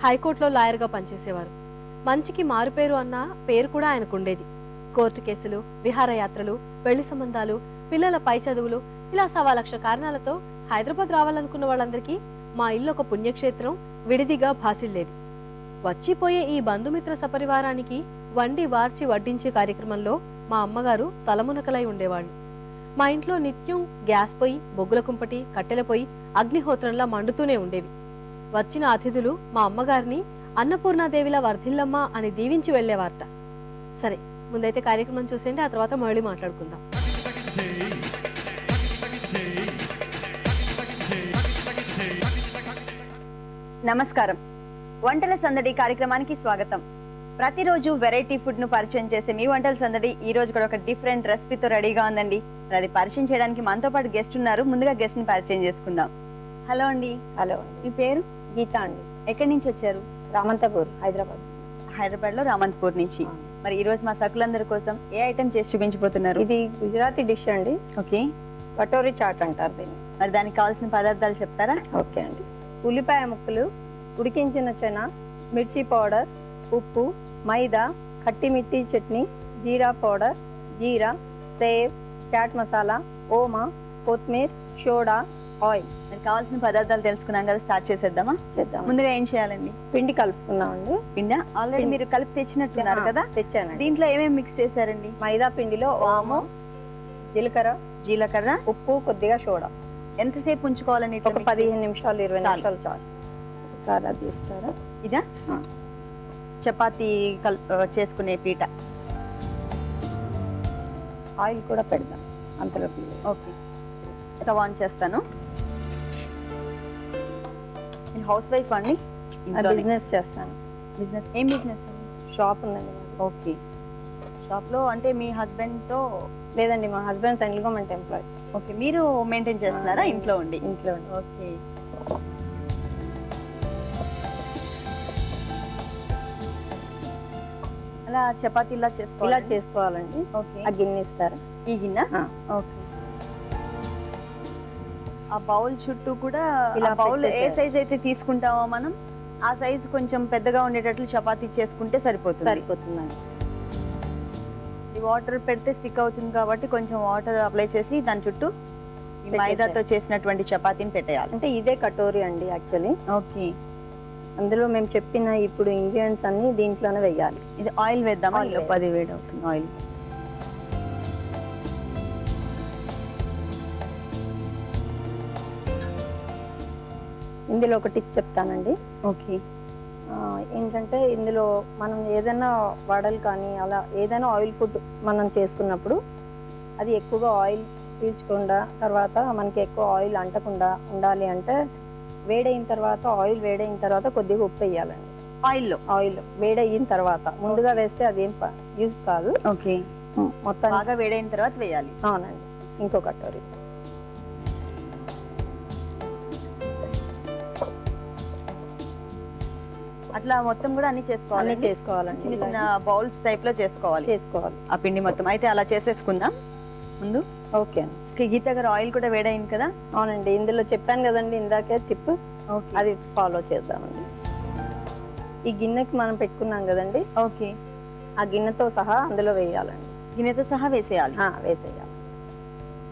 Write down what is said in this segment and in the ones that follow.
హైకోర్టులో లాయర్గా పనిచేసేవారు. మంచికి మారుపేరు అన్న పేరు కూడా ఆయనకు ఉండేది కోర్టు కేసులు విహారయాత్రలు పెళ్ళి సంబంధాలు పిల్లల పై చదువులు ఇలా సవా లక్ష కారణాలతో హైదరాబాద్ రావాలనుకున్న వాళ్ళందరికీ మా ఇల్లు ఒక పుణ్యక్షేత్రం విడిదిగా భాసిల్లేది. వచ్చిపోయే ఈ బంధుమిత్ర సపరివారానికి వండి వార్చి వడ్డించే కార్యక్రమంలో మా అమ్మగారు తలమునకలై ఉండేవాళ్ళు. మా ఇంట్లో నిత్యం గ్యాస్ పొయ్యి బొగ్గుల కుంపటి కట్టెల పొయ్యి అగ్నిహోత్రంలా మండుతూనే ఉండేవి. వచ్చిన అతిథులు మా అమ్మగారిని అన్నపూర్ణాదేవిలా వర్ధిల్లమ్మ అని దీవించి వెళ్ళేవారట సరే ముందైతే కార్యక్రమం చూసేయండి ఆ తర్వాత మళ్ళీ మాట్లాడుకుందాం. నమస్కారం. వంటల సందడి కార్యక్రమానికి స్వాగతం. ప్రతిరోజు వెరైటీ ఫుడ్ను పరిచయం చేసే మీ వంటల సందడి ఈ రోజు కూడా ఒక డిఫరెంట్ రెసిపీతో రెడీగా ఉందండి. మరి అది పరిచయం చేయడానికి మనతో పాటు గెస్ట్ ఉన్నారు. ముందుగా గెస్ట్ని పరిచయం చేసుకుందాం. హలో అండి. హలో. మీ పేరు? గీత అండి ఎక్కడి నుంచి వచ్చారు? రామంతపూర్ హైదరాబాద్. హైదరాబాద్లో రామంతపూర్ నుంచి. మరి ఈ రోజు మా సకులందరి కోసం ఏ ఐటమ్ చేసి చూపించబోతున్నారు? ఇది గుజరాతీ డిష్ అండి. ఓకే. కటోరీ చాట్ అంటారు దీన్ని. మరి దానికి కావాల్సిన పదార్థాలు చెప్తారా? ఓకే అండి. ఉల్లిపాయ ముక్కలు ఉడికించిన చెన మిర్చి పౌడర్ ఉప్పు మైదా కట్టి మిట్టి చట్నీ జీరా పౌడర్ జీరా సేవ్ చాట్ మసాలా ఓమా కొత్తిమీర సోడా ఆయిల్. మరి కావాల్సిన పదార్థాలు తెలుసుకున్నాం కదా స్టార్ట్ చేసేద్దామా? చేద్దాం. ముందుగా ఏం చేయాలండి? పిండి కలుపుకున్నామండి. పిండా? ఆల్రెడీ మీరు కలిపి తెచ్చినట్టున్నారు కదా? తెచ్చానండి. దీంట్లో ఏమేమి మిక్స్ చేశారండి? మైదా పిండిలో ఓము జీలకర్ర జీలకర్ర ఉప్పు కొద్దిగా సోడా. ఎంతసేపు ఉంచుకోవాలండి ఒక పదిహేను నిమిషాలు ఇరవై. నిమిషాలు చాలు. ఒకసారి అది ఇస్తారా? ఇదా. చపాతీ కల్ చేసుకునే పీట. ఆయిల్ కూడా పెడదాం. అంతలోకి ఓకే. స్టవ్ ఆన్ చేస్తాను. నేను హౌస్ వైఫ్ అండి? బిజినెస్ చేస్తాను. బిజినెస్? ఏం బిజినెస్ షాప్ ఉందండి. ఓకే. షాప్లో అంటే మీ హస్బెండ్తో లేదండి మా husband central government employee. Okay మీరు మెయింటైన్ చేస్తున్నారా ఇంట్లో ఉండి? ఇంట్లో ఉండి. ఓకే. అలా చపాతీలా ఇలా చేసుకోవాలి చేసుకోవాలండి. ఓకే. ఆ గిన్నె ఇస్తారా. ఈ గిన్నె. ఓకే. ఆ బౌల్ చుట్టూ కూడా ఇలా బౌల్ ఏ. సైజ్ అయితే తీసుకుంటామో మనం ఆ సైజ్ కొంచెం పెద్దగా ఉండేటట్లు చపాతీ చేసుకుంటే సరిపోతుంది. సరిపోతుందండి. ఈ వాటర్ పెడితే స్టిక్ అవుతుంది కాబట్టి కొంచెం వాటర్ అప్లై చేసి దాని చుట్టూ ఈ. మైదాతో చేసినటువంటి చపాతీని పెట్టేయాలి. అంటే ఇదే కటోరీ అండి యాక్చువల్లీ ఓకే. అందులో మేము చెప్పిన ఇప్పుడు ఇంగ్రీడియంట్స్ అన్ని దీంట్లోనే వేయాలి. ఇది ఆయిల్ వేద్దాం. పది వేడి అవుతుంది ఆయిల్ ఇందులో ఒక టిప్ చెప్తానండి. ఓకే. ఏంటంటే ఇందులో మనం ఏదైనా వడలు కానీ అలా ఏదైనా ఆయిల్ ఫుడ్ మనం చేసుకున్నప్పుడు అది ఎక్కువగా ఆయిల్ పీల్చకుండా తర్వాత మనకి ఎక్కువ ఆయిల్ అంటకుండా ఉండాలి అంటే వేడైన తర్వాత ఆయిల్ వేడైన తర్వాత కొద్దిగా ఉప్పు వేయాలండి. ఆయిల్లో ఆయిల్ వేడయిన తర్వాత. ముందుగా వేస్తే అదేం యూజ్ కాదు. ఓకే. మొత్తం బాగా వేడైన తర్వాత వేయాలి. అవునండి. ఇంకో అట్లా మొత్తం కూడా అన్ని చేసుకోవాలి. చేసుకోవాలండి. చిన్న చిన్న బౌల్స్ టైప్లో చేసుకోవాలి. చేసుకోవాలి. ఆ పిండి మొత్తం. అయితే అలా చేసేసుకుందాం. ముందు ఓకే గీత గారు ఆయిల్ కూడా వేడైంది కదా? అవునండి. ఇందులో చెప్పాను కదండి ఇందాకే టిప్. అది ఫాలో చేద్దామండి. ఈ గిన్నెకి మనం పెట్టుకున్నాం కదండి? ఓకే. ఆ గిన్నెతో సహా అందులో వేయాలండి. గిన్నెతో సహా వేసేయాలి. వేసేయాలి.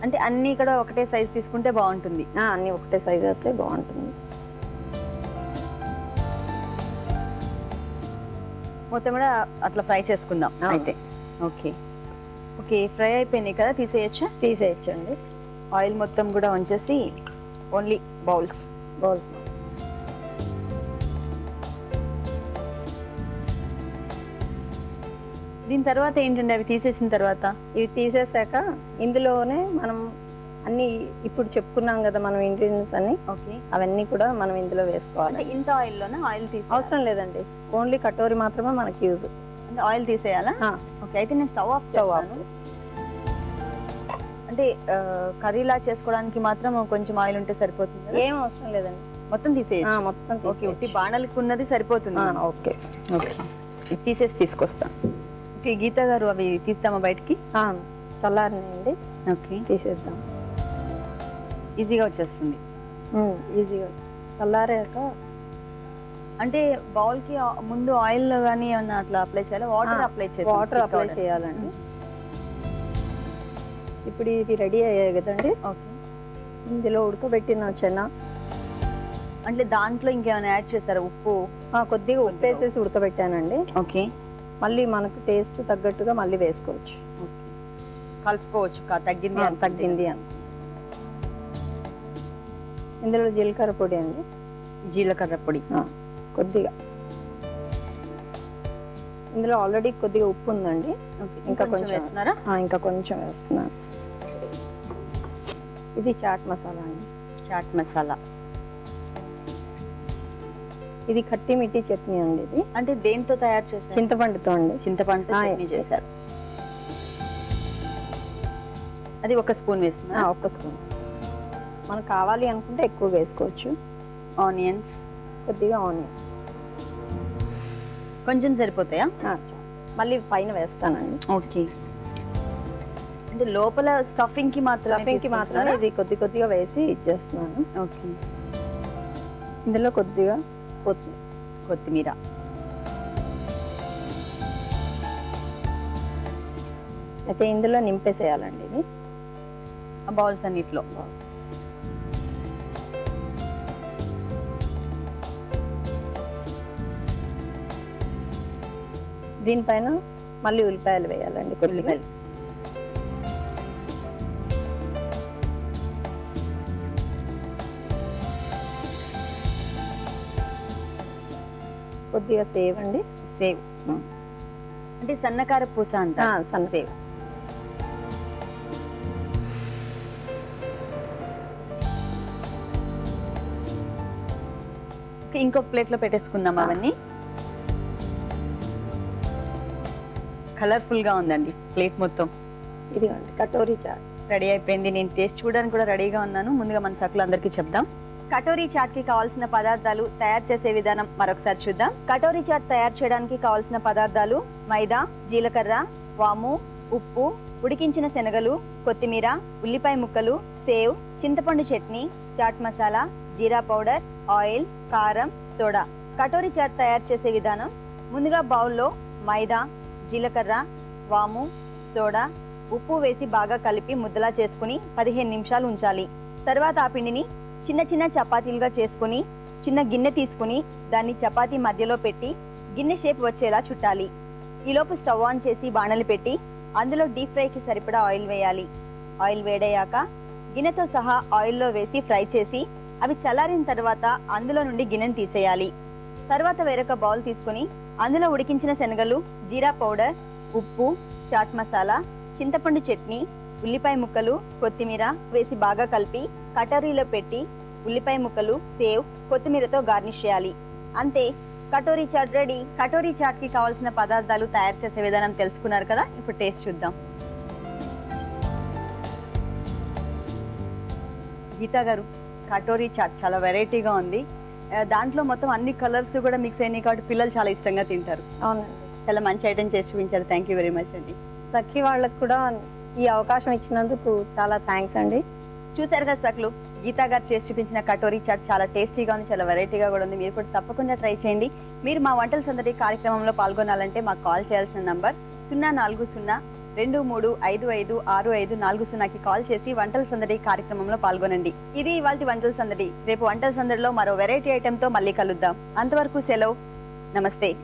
అంటే అన్ని ఇక్కడ ఒకటే సైజ్ తీసుకుంటే బాగుంటుంది. ఆ, అన్ని ఒకటే సైజ్ అయితే బాగుంటుంది. మొత్తం కూడా అట్లా ఫ్రై చేసుకుందాం. అయితే. ఓకే. ఓకే ఫ్రై అయిపోయినాయి కదా తీసేయచ్చా? తీసేయచ్చండి. ఆయిల్ మొత్తం కూడా ఉంచేసి ఓన్లీ బౌల్స్. బౌల్స్. దీని తర్వాత ఏంటండి అవి తీసేసిన తర్వాత? ఇవి తీసేసాక ఇందులోనే మనం అన్ని ఇప్పుడు చెప్పుకున్నాం కదా మనం ఇంగ్రీడియంట్స్ అన్ని. ఓకే. అవన్నీ కూడా మనం ఇందులో అంటే వేసుకోవాలి ఇంత ఆయిల్లోనే? ఆయిల్ తీసి అవసరం లేదండి. ఓన్లీ కటోరీ మాత్రమే మనకి యూజ్ అంటే ఆయిల్ తీసేయాలా? ఓకే అయితే నేను స్టవ్ ఆఫ్ స్టవ్ అంటే కర్రీలా చేసుకోవడానికి మాత్రం కొంచెం ఆయిల్ ఉంటే సరిపోతుంది? ఏం అవసరం లేదండి. మొత్తం తీసేయచ్చు. మొత్తం ఓకే ఉట్టి బాణాలకు ఉన్నది సరిపోతుంది ఓకే ఓకే. తీసేసి తీసుకొస్తా. ఓకే గీత గారు అవి తీస్తామా బయటికి? చల్లారినాయండి. ఓకే. తీసేద్దాం. ఈజీగా వచ్చేస్తుంది. ఈజీగా. చల్లారాక అంటే బౌల్కి ముందు ఆయిల్ గానీ ఏమన్నా అట్లా అప్లై చేయాలి? వాటర్ అప్లై చేయాలి వాటర్ అప్లై చేయాలండి. ఇప్పుడు ఇది రెడీ అయ్యాయి కదండి. ఓకే. ఇందులో ఉడకబెట్టిన చెన. అంటే దాంట్లో ఇంకేమైనా యాడ్ చేస్తారా? ఉప్పు? కొద్దిగా ఉప్పు వేసేసి ఉడకబెట్టానండి. ఓకే. మళ్ళీ మనకు టేస్ట్ తగ్గట్టుగా మళ్ళీ వేసుకోవచ్చు. కలుపుకోవచ్చు తగ్గింది. తగ్గింది అని ఇందులో జీలకర్ర పొడి అండి. జీలకర్ర పొడి. కొద్దిగా. ఇందులో ఆల్రెడీ కొద్దిగా ఉప్పు ఉందండి. ఇంకా కొంచెం. వేస్తున్నారా? ఇంకా కొంచెం వేస్తున్నాను ఇది చాట్ మసాలా అండి. చాట్ మసాలా. ఇది ఖట్టి మిట్టి చట్నీ అండి ఇది. అంటే దేంతో తయారు చేస్తారు? చింతపండుతో అండి. చింతపండుతో చట్నీ చేశారు అది ఒక స్పూన్ వేస్తున్నా ఒక్క స్పూన్. మనకు కావాలి అనుకుంటే ఎక్కువ వేసుకోవచ్చు. ఆనియన్స్ కొద్దిగా ఆనియన్ కొంచెం సరిపోతాయా? మళ్ళీ పైన వేస్తానండి. ఓకే. అంటే లోపల స్టఫింగ్కి మాత్రం స్టఫింగ్కి మాత్రమే ఇది కొద్ది కొద్దిగా వేసి ఇచ్చేస్తున్నాను. ఓకే. ఇందులో కొద్దిగా కొత్తిమీర. కొత్తిమీర. అయితే ఇందులో నింపేసేయాలండి ఇది. బౌల్స్ అన్నిట్లో. దీనిపైన మళ్ళీ ఉల్లిపాయలు వేయాలండి కొద్దిగా. ఉల్లిపాయలు. కొద్దిగా సేవ్ అండి. సేవ్. అంటే సన్నకార పూస అంట సన్న సేవ్. ఇంకొక ప్లేట్లో పెట్టేసుకుందాం. అవన్నీ. కలర్ఫుల్గా ఉందండి ప్లేట్ మొత్తం. ఇదిగోండి కటోరీ చాట్. రెడీ అయిపోయింది. నేను టేస్ట్ చూడడానికి కూడా రెడీగా ఉన్నాను. ముందుగా మన సకులు అందరికీ చెప్దాం. కటోరీ చాట్కి కావాల్సిన పదార్థాలు తయారు చేసే విధానం మరొకసారి చూద్దాం. కటోరీ చాట్ తయారు చేయడానికి కావాల్సిన పదార్థాలు మైదా జీలకర్ర వాము ఉప్పు ఉడికించిన శనగలు కొత్తిమీర ఉల్లిపాయ ముక్కలు సేవ్ చింతపండు చట్నీ చాట్ మసాలా జీరా పౌడర్ ఆయిల్ కారం సోడా. కటోరీ చాట్ తయారు చేసే విధానం ముందుగా బౌల్లో మైదా జీలకర్ర వాము సోడా ఉప్పు వేసి బాగా కలిపి ముద్దలా చేసుకుని పదిహేను నిమిషాలు ఉంచాలి. తర్వాత ఆ పిండిని చిన్న చిన్న చపాతీలుగా చేసుకుని చిన్న గిన్నె తీసుకుని దాన్ని చపాతీ మధ్యలో పెట్టి గిన్నె షేప్ వచ్చేలా చుట్టాలి. ఈలోపు స్టవ్ ఆన్ చేసి బాణలు పెట్టి అందులో డీప్ ఫ్రైకి సరిపడా ఆయిల్ వేయాలి. ఆయిల్ వేడయ్యాక గిన్నెతో సహా ఆయిల్లో వేసి ఫ్రై చేసి అవి చల్లారిన తర్వాత అందులో నుండి గిన్నెను తీసేయాలి. తర్వాత వేరొక బౌల్ తీసుకుని అందులో ఉడికించిన శనగలు జీరా పౌడర్ ఉప్పు చాట్ మసాలా చింతపండు చట్నీ ఉల్లిపాయ ముక్కలు కొత్తిమీర వేసి బాగా కలిపి కటోరీలో పెట్టి ఉల్లిపాయ ముక్కలు సేవ్ కొత్తిమీరతో గార్నిష్ చేయాలి. అంతే కటోరీ చాట్ రెడీ. కటోరీ చాట్కి కావాల్సిన పదార్థాలు తయారు చేసే విధానం తెలుసుకున్నారు కదా? ఇప్పుడు టేస్ట్ చూద్దాం. గీతా గారు కటోరీ చాట్ చాలా వెరైటీగా ఉంది. దాంట్లో మొత్తం అన్ని కలర్స్ కూడా మిక్స్ అయినాయి కాబట్టి పిల్లలు చాలా ఇష్టంగా తింటారు. చాలా మంచి ఐటమ్ చేసి చూపించారు. థ్యాంక్ యూ వెరీ మచ్ అండి. లక్కీ వాళ్ళకి కూడా ఈ అవకాశం ఇచ్చినందుకు చాలా థ్యాంక్స్ అండి. చూసారు కదా సకులు గీతా గారు చేసి చూపించిన కటోరీ చాట్ చాలా టేస్టీగా ఉంది చాలా వెరైటీగా కూడా ఉంది. మీరు కూడా తప్పకుండా ట్రై చేయండి. మీరు మా వంటల సందడి కార్యక్రమంలో పాల్గొనాలంటే మాకు కాల్ చేయాల్సిన నంబర్ సున్నా నాలుగు సున్నా రెండు మూడు ఐదు ఐదు ఆరు ఐదు నాలుగు సున్నాకి కాల్ చేసి వంటల సందడి కార్యక్రమంలో పాల్గొనండి. ఇది ఇవాళ వంటల సందడి. రేపు వంటల సందడిలో మరో వెరైటీ ఐటెంతో మళ్ళీ కలుద్దాం. అంతవరకు సెలవు. నమస్తే.